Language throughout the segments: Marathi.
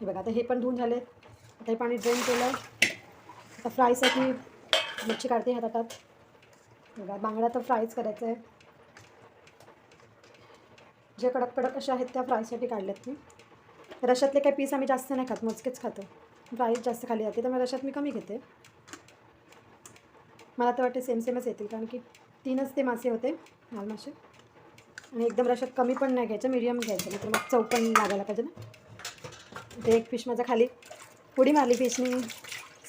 हे बघा आता हे पण धुवून झाले. आता हे पाणी ड्रेन केलं. आता फ्रायसाठी मच्छी काढते ह्या ताटात बघा बांगडा तर फ्रायच करायचं आहे. जे कडक कडक अशा आहेत त्या फ्रायसाठी काढल्यात मी. रशातले काही पीस आम्ही जास्त नाही खात मोजकेच खातो. फ्राईज जास्त खाली जाते त्यामुळे रशात मी कमी घेते. मला तर वाटते सेम सेमच येतील कारण की तीनच ते मासे होते लाल मासे. आणि एकदम रशात कमी पण नाही घ्यायचं मिडियम घ्यायचं नाही तर मग चव पण लागायला पाहिजे ना. ते एक फिश माझा खाली. उडी मारली फिशनी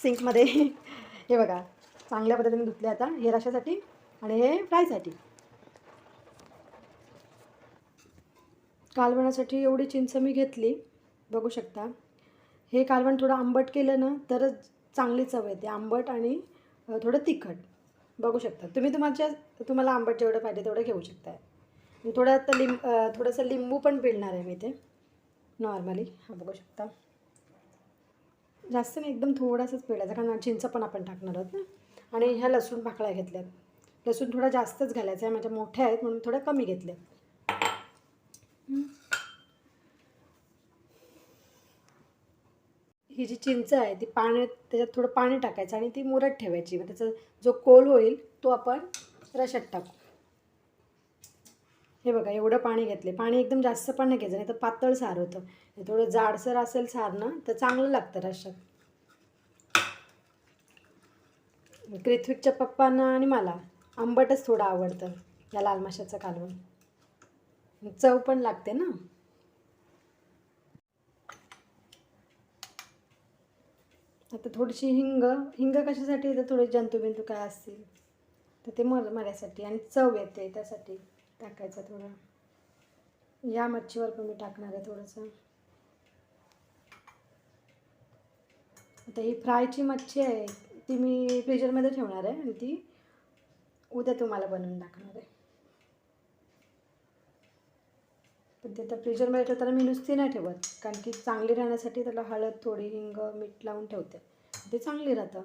सिंकमध्ये हे बघा चांगल्या पद्धतीने धुतले आता. हे रशासाठी आणि हे फ्रायसाठी कालवणासाठी एवढी चिंच मी घेतली. बघू शकता. हे कालवण थोडं आंबट केलं ना तरच चांगली चव येते. आंबट आणि थोडं तिखट. बघू शकता. तुम्ही तुमच्या तुम्हाला आंबट जेवढं पाहिजे तेवढं घेऊ शकता थोडं आता लिंब थोडंसं लिंबू पण पिळणार आहे मी ते नॉर्मली हा बघू शकता. जास्त नाही एकदम थोडासाच पिळायचा कारण चिंच पण आपण टाकणार आहोत ना. आणि ह्या लसूण पाकळ्या घेतल्यात. लसूण थोडा जास्तच घालायचा आहे माझ्या मोठ्या आहेत म्हणून थोड्या कमी घेतल्या ही जी चिंच आहे ती पाण्यात त्याच्यात थोडं पाणी टाकायचं आणि ती मुरत ठेवायची. मग त्याचा जो कोल होईल तो आपण रशात टाकू. हे बघा एवढं पाणी घेतले पाणी एकदम जास्त पण नाही घ्यायचं नाही तर पातळ सार होतं. हे थोडं जाडसर असेल सार ना तर चांगलं लागतं रशात क्रिथ्विकच्या पप्पांना आणि मला आंबटच थोडं आवडतं या लाल माशाचं कालवण. चव पण लागते ना. आता थोडीशी हिंग हिंग कशासाठी तर थोडे जंतुबिंतू काय असतील तर ते मर मऱ्यासाठी आणि चव येते त्यासाठी. टाकायचं थोडं. या मच्छीवर पण मी टाकणार आहे थोडंसं. आता ही फ्रायची मच्छी आहे ती मी फ्रीजरमध्ये ठेवणार आहे आणि ती उद्या तुम्हाला बनवून टाकणार आहे. पण ते तर फ्रीजरमध्ये ठेवताना मी नुसती नाही ठेवत कारण की चांगली राहण्यासाठी त्याला हळद थोडी हिंग मीठ लावून ठेवते. ते चांगली राहतं.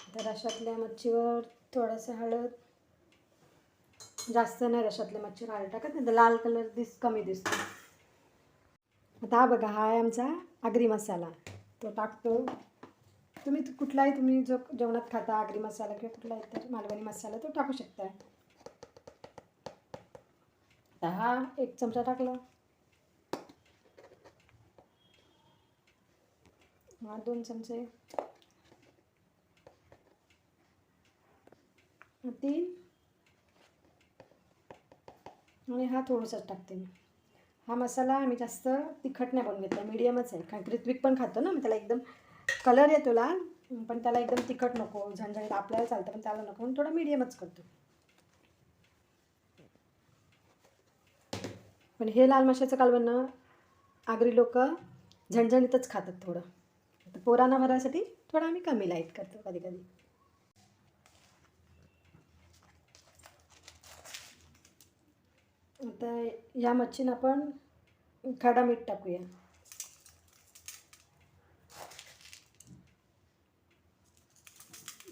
तर अशातल्या मच्छीवर थोडंसं हळद जास्त नाही रशातले मच्छर हळद टाकत नाही तर लाल कलर दिस कमी दिसतो. आता हा बघा हा आहे आमचा आगरी मसाला. तो टाकतो. तुम्ही कुठलाही तुम्ही जो जेवणात खाता आगरी मसाला किंवा कुठलाही तर मालवणी मसाला तो टाकू शकता. आता हा एक चमचा टाकला. हा दोन चमचे. तीन. आणि हा थोडंसंच टाकते मी. हा मसाला आम्ही जास्त तिखट नाही बनवून घेतला मीडियमच आहे. कारण ऋत्विक पण खातो ना मग त्याला एकदम कलर येतो लाल पण त्याला एकदम तिखट नको झणझणीत आपल्याला चालतं पण त्याला नको म्हणून थोडा मीडियमच करतो. पण हे लाल माशाचं कालवण ना आगरी लोक झणझणीतच खातात थोडं. पोरांना भरायसाठी थोडं आम्ही कमी लाइट करतो कधी कधी आता या मच्छीनं आपण खडा मीठ टाकूया.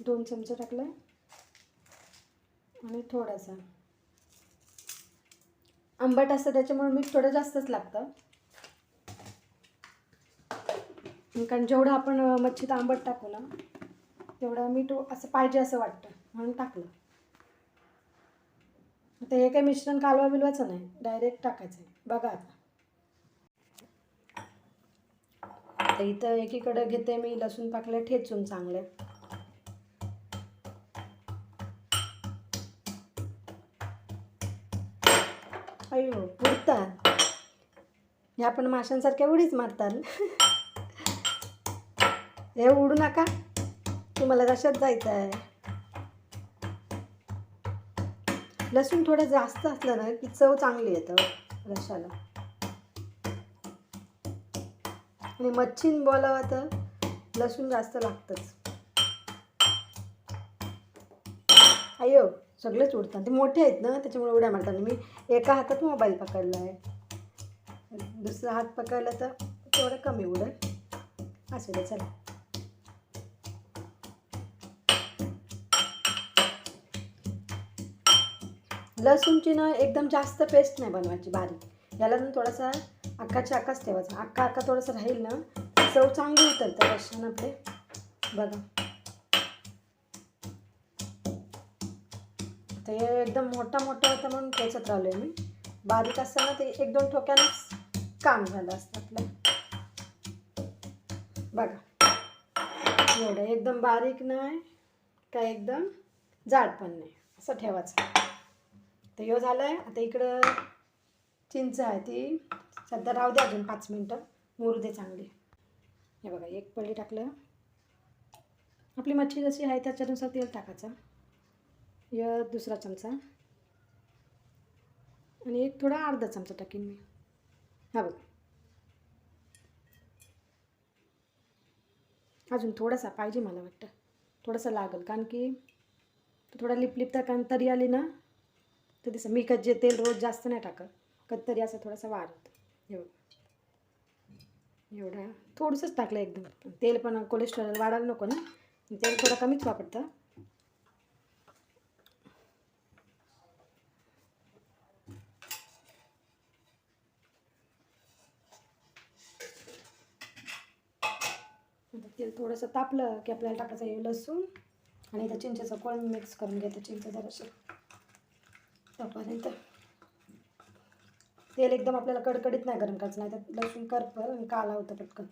दोन चमचे टाकले आणि थोडासा. आंबट असतं त्याच्यामुळे मीठ थोडं जास्तच लागतं. कारण जेवढं आपण मच्छीत आंबट टाकू ना तेवढं मीठ असं पाहिजे असं वाटतं म्हणून टाकलं. आता हे काही मिश्रण कालवा बिलवायचं नाही. डायरेक्ट टाकायचं आहे. बघा आता. तर इथं एकीकडे घेते मी लसूण पाकले ठेचून चांगले अयो पुरतात. ह्या पण माशांसारख्या उडीच मारतात. हे उडू नका. तुम्हाला रशात जायचं आहे लसूण थोडं जास्त असलं ना की चव चांगली येतं रशाला. आणि मच्छीन बोलावं तर लसूण जास्त लागतंच. अयो सगळेच उडतात. ते मोठे आहेत ना त्याच्यामुळे उड्या मारतात. मी एका हातात मोबाईल पकडला आहे दुसरा हात पकडला तर तेवढं कमी उडेल. असू दे चला. लसूणची ना एकदम जास्त पेस्ट नाही बनवायची बारीक. याला ना थोडासा अक्काच्या अक्काच ठेवायचा. अक्का अक्का थोडंसं राहील ना चव चांगली उतरतं रश्यानं आपले. बघा. ते एकदम मोठा मोठा होता म्हणून ठेचत राहिलो आहे मी. बारीक असताना ते एक दोन ठोक्यानंच काम झालं असतं आपलं. बघा. एवढं एकदम बारीक नाही काय एकदम जाड पण नाही. असं ठेवायचं. तर हे झालं आहे आता इकडं चिंच आहे ती. सध्या राहू दे अजून पाच मिनटं. मोरू दे चांगली. हे बघा एक पळी टाकलं. आपली मच्छी जशी आहे त्याच्यानुसार तेल टाकायचं. य दुसरा चमचा. आणि एक थोडा अर्धा चमचा टाकीन मी. हा बघ. अजून थोडासा पाहिजे मला वाटतं. थोडासा लागेल कारण की थोडा लिप लिप कारण तरी आली ना तर दिसं मी कच्चे जे तेल रोज जास्त नाही टाकत कधी असं थोडासा वाढ होतं एवढं एवढं. थोडंसंच टाकलं एकदम. तेल पण कोलेस्ट्रॉल वाढायला नको ना. तेल थोडं कमीच वापरतं. तेल थोडंसं तापलं की आपल्याला टाकायचं आहे लसूण आणि त्या चिंचेचं कोळ मिक्स करून घ्यायचं चिंच जराशी. तोपर्यंत तेल एकदम आपल्याला कडकडीत नाही गरम करायचं नाही तर लसूण करप आणि काला होतं पटकन.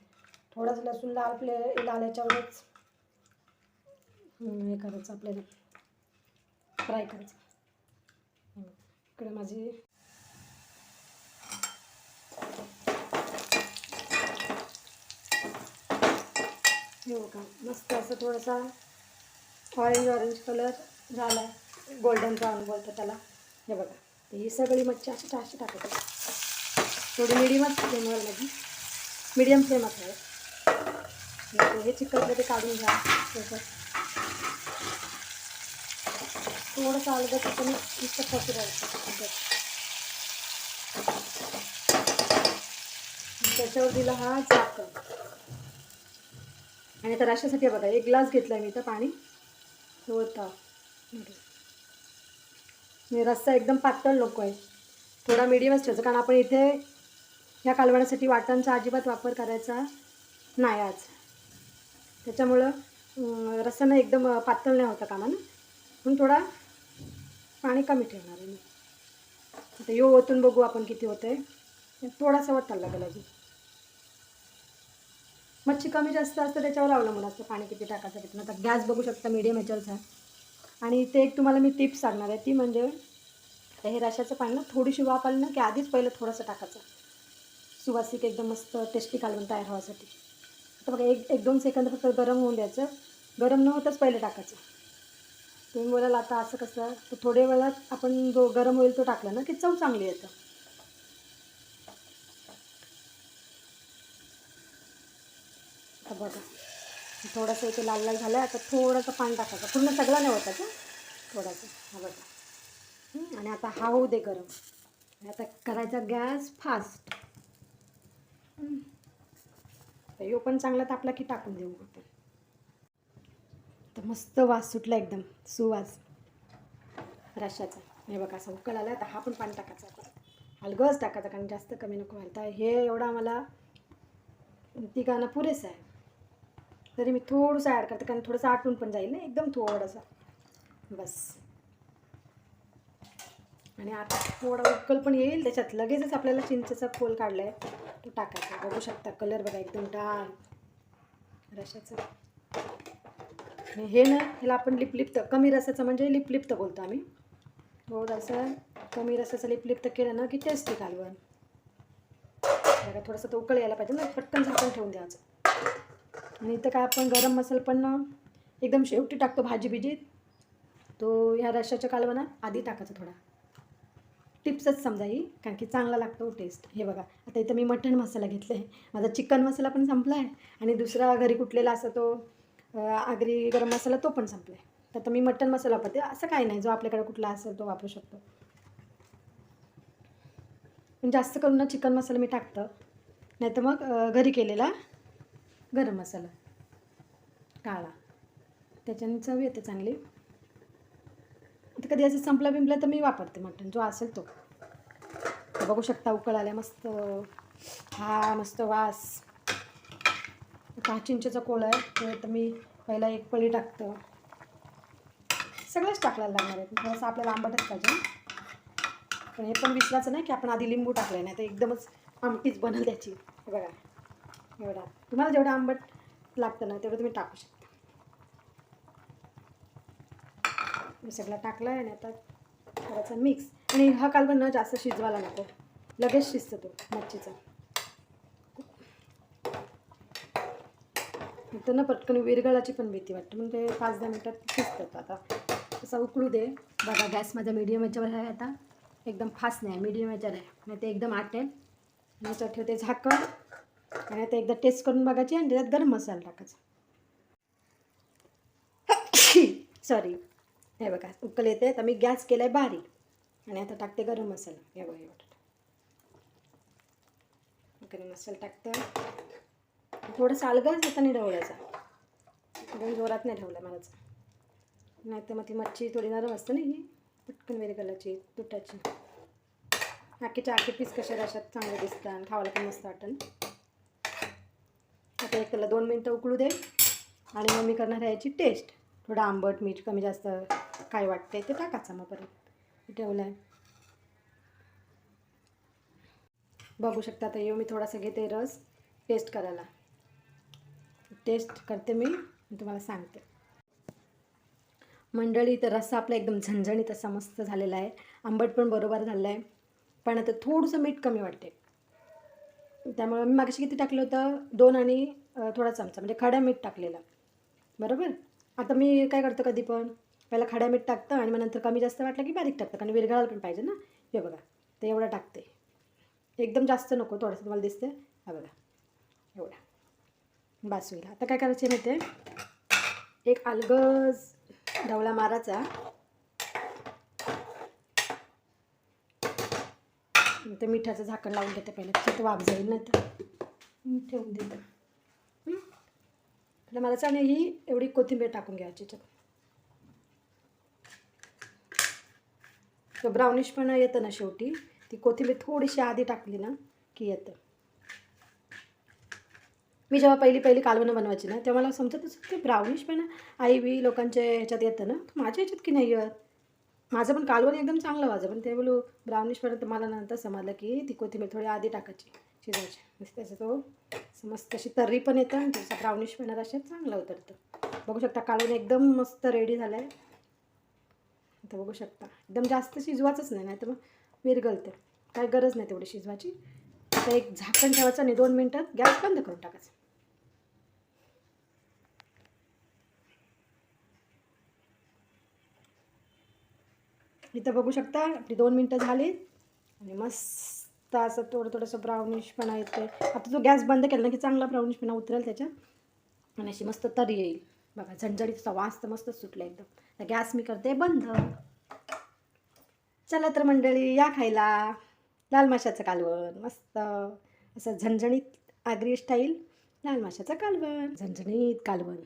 थोडंच लसूण लाल प्ले लाल याच्यावरच. हे करायचं आपल्याला. फ्राय करायचं. इकडे माझी हे का मस्त असं थोडासा ऑरेंज ऑरेंज कलर झाला. आहे गोल्डन ब्राऊन बोलतो त्याला. हे बघा. तर ही सगळी मच्छी अशी अशी टाकत. थोडी मिडियमच फ्लेमवर माझी मिडियम फ्लेम आहे. हे चिकन ते काढून घ्या. थोडंसं थोडंसं तर तुम्ही नुसतं फसू त्याच्यावर दिला हा झाकण आणि आता राशासाठी बघा एक ग्लास घेतला मी इथं पाणी. होता. रस्सा एकदम पातळ नको आहे. थोडा मिडियमच ठेवायचा कारण आपण इथे ह्या कालवण्यासाठी वाटांचा अजिबात वापर करायचा नाही आज. त्याच्यामुळं अं, रस्सा ना एकदम पातळ नाही होता कामा म्हणून थोडा पाणी कमी ठेवणार आहे मी. आता यो ओतून बघू आपण किती होतं आहे थोडासा वतायला लागेल अजून. मच्छी कमी जास्त असतं त्याच्यावर अवलंबून असतं पाणी किती टाकायचं किती आता गॅस बघू शकता मीडियम ह्याच्यावरच. आहे आणि इथे एक तुम्हाला मी टिप्स सांगणार आहे. ती म्हणजे हे रशाचं पाणी ना थोडीशी वाफ आली ना की आधीच पहिलं थोडंसं टाकायचं. सुवासिक एकदम मस्त टेस्टी कालवण तयार व्हायसाठी. आता बघा एक एक दोन सेकंद फक्त गरम होऊन द्यायचं. गरम न होताच पहिलं टाकायचं. तुम्ही बोलाल आता असं कसं? तर थोड्या वेळात आपण जो गरम होईल तो टाकला ना की चव चांगली येतं. आता बघा. थोडंसं इथे लाल लाल झालं आता थोडंसं पाणी टाकायचं. पूर्ण सगळं नाही होतं थोडंसं. हा बघा. आणि आता हा होऊ दे गरम. आता करायचा गॅस फास्ट. तर यो पण चांगला तापला की टाकून देऊ आपण. तर मस्त वास सुटला एकदम. सुवास. रशाचा हे बघा असा उकळ आला तर हा पण पाणी टाकायचा आता. हलगच टाकायचं कारण जास्त कमी नको व्हायला. तर हे एवढा मला तिघांना पुरेसं आहे. तरी मी थोडंसं ॲड करते कारण थोडंसं आटून पण जाईल ना एकदम थोडंसं. बस. आणि आता थोडा उकल पण येईल त्याच्यात लगेचच आपल्याला चिंचेचा खोल काढला आहे तो टाकायचा. बघू शकता कलर बघा एकदम डार्क रशाचा. आणि हे ना ह्याला आपण लिपलिप्त कमी रसाचं म्हणजे लिपलिप्त बोलतो आम्ही. थोडंसं कमी रसाचं लिपलिप्त केलं ना की टेस्टी कालवण. बघा थोडंसं तो उकळ यायला पाहिजे ना पटकन झाकून ठेवून द्यायचं. आणि इथं काय आपण गरम मसाला पण एकदम शेवटी टाकतो भाजी बिजीत तो ह्या रश्याच्या कालवणात आधी टाकायचा थोडा. टिप्सच समजा ही कारण की चांगला लागतो टेस्ट हे बघा आता इथं मी मटण मसाला घेतला आहे माझा चिकन मसाला पण संपला आहे आणि दुसरा घरी कुठलेला असं तो आगरी गरम मसाला तो पण संपला आहे तर आता मी मटण मसाला वापरते. असं काही नाही जो आपल्याकडे कुठला असेल तो वापरू शकतो. पण जास्त करून ना चिकन मसाला मी टाकतं. नाही तर मग घरी केलेला गरम मसाला काळा. त्याच्याने चव येते चांगली. आता कधी असं संपला बिंपला तर मी वापरते मटण जो असेल तो. बघू शकता उकळ आल्या मस्त हा मस्त वास. पाच इंचचा कोळ आहे ते तर मी पहिला एक पळी टाकतं. सगळंच टाकायला लागणार आहे. थोडंसं आपल्याला आंबटच पाहिजे पण हे पण विसरायचं नाही की आपण आधी लिंबू टाकलं नाही तर एकदमच आमटीच बनल त्याची. बघा. एवढा. तुम्हाला जेवढं आंबट लागतं ना तेवढं तुम्ही टाकू शकता. मी सगळं टाकलं आहे आणि आता करायचा मिक्स आणि हा कालवण न जास्त शिजवायला नको. लगेच शिजतो तो मच्छीचा. तर ना पटकन विरगळाची पण भीती वाटते. म्हणून ते पाच दहा मिनटात शिजतात आता. तसा उकळू दे. बघा गॅस माझा मीडियम याच्यावर आहे आता. एकदम फास्ट नाही मीडियम याच्यावर आहे. नाही ते एकदम आटेल. आणि याच्यावर ठेवते झाकण. आणि आता एकदा टेस्ट करून बघायची आणि त्याच्यात गरम मसाला टाकायचा. सॉरी हे बघा उकल येते. तर मी गॅस केला आहे बारीक. आणि आता टाकते गरम मसाला. हे बघा एवढं गरम मसाला टाकतं. थोडंसं अलगच हाताने ढवळायचा. एकदम जोरात नाही ठेवला मला नाही तर मग ती मच्छी थोडी नरम असते ना ही. पटकन वेरगलाची तुटाची. आखीच्या आखी पीस कशा अशात चांगले दिसतात आणि खावायला पण मस्त वाटेल असं एक त्याला दोन मिनटं उकळू दे. आणि मग मी करणार आहे याची टेस्ट. थोडं आंबट मीठ कमी जास्त काय वाटते ते टाकायचं मग परत ठेवलं आहे बघू शकता तर येऊ मी थोडासा घेते रस. टेस्ट करायला. टेस्ट करते मी तुम्हाला सांगते. मंडळी तर रस्सा आपला एकदम झणझणीत असा मस्त झालेला आहे. आंबट पण बरोबर झालं आहे पण आता थोडंसं मीठ कमी वाटते त्यामुळं मी मागाशी किती टाकलं होतं? दोन आणि थोडा चमचा म्हणजे खड्या मीठ टाकलेला. बरोबर? आता मी काय करतो कधी पण? पहिला खड्या मीठ टाकतं आणि मग नंतर कमी जास्त वाटलं की बारीक टाकतं कारण विरघळायला पण पाहिजे ना? हे बघा ते एवढं टाकते. एकदम जास्त नको थोडंसं तुम्हाला दिसते हा बघा एवढा. बास होईल आता काय करायचे माहिती ते एक अलगज ढवळा मारायचा. ते मिठाचं झाकण लावून घेते पहिले तिथं वाफ जाईल नाही तर ठेवून देतं. आता मला आणि ही एवढी कोथिंबीर टाकून घ्यायची तर ब्राउनिश पण येतं ना शेवटी. ती कोथिंबीर थोडीशी आधी टाकली ना की येतं. मी जेव्हा पहिली पहिली कालवणं बनवायची ना तेव्हा मला समजतच ते ब्राउनिशपणा आई बी लोकांच्या ह्याच्यात येतं ना. माझ्या ह्याच्यात की नाही येत? माझं पण कालवण एकदम चांगलं वाजं पण ते बोलू ब्राउनिशपणा तर मला नंतर समजलं की ती कोथिंबीर थोडी आधी टाकायची. शिजायची म्हणजे त्याचा तो. मस्त अशी तर्री पण येतं आणि त्याचा ब्राउनिशपणा असे चांगलं उतरतं. बघू शकता काढून एकदम मस्त रेडी झालं आहे आता बघू शकता. एकदम जास्त शिजवायचंच नाही नाही तर मग विरगलते काय गरज नाही तेवढी शिजवायची. आता एक झाकण ठेवायचं आणि दोन मिनटात गॅस बंद करून टाकायचं. इथं बघू शकता आपली दोन मिनटं झाली. आणि मस्त असं थोडं थोडंसं ब्राउनिशपणा येते आता तो गॅस बंद केला ना की चांगला ब्राउनिशपणा उतरेल त्याच्या. आणि अशी मस्त तरी येईल. बघा झणझणीचा वास तर मस्त सुटला एकदम. तर गॅस मी करते बंद. चला तर मंडळी या खायला. लाल माशाचं कालवण मस्त. असं झणझणीत आगरी स्टाईल लाल माशाचं कालवण. झणझणीत कालवण.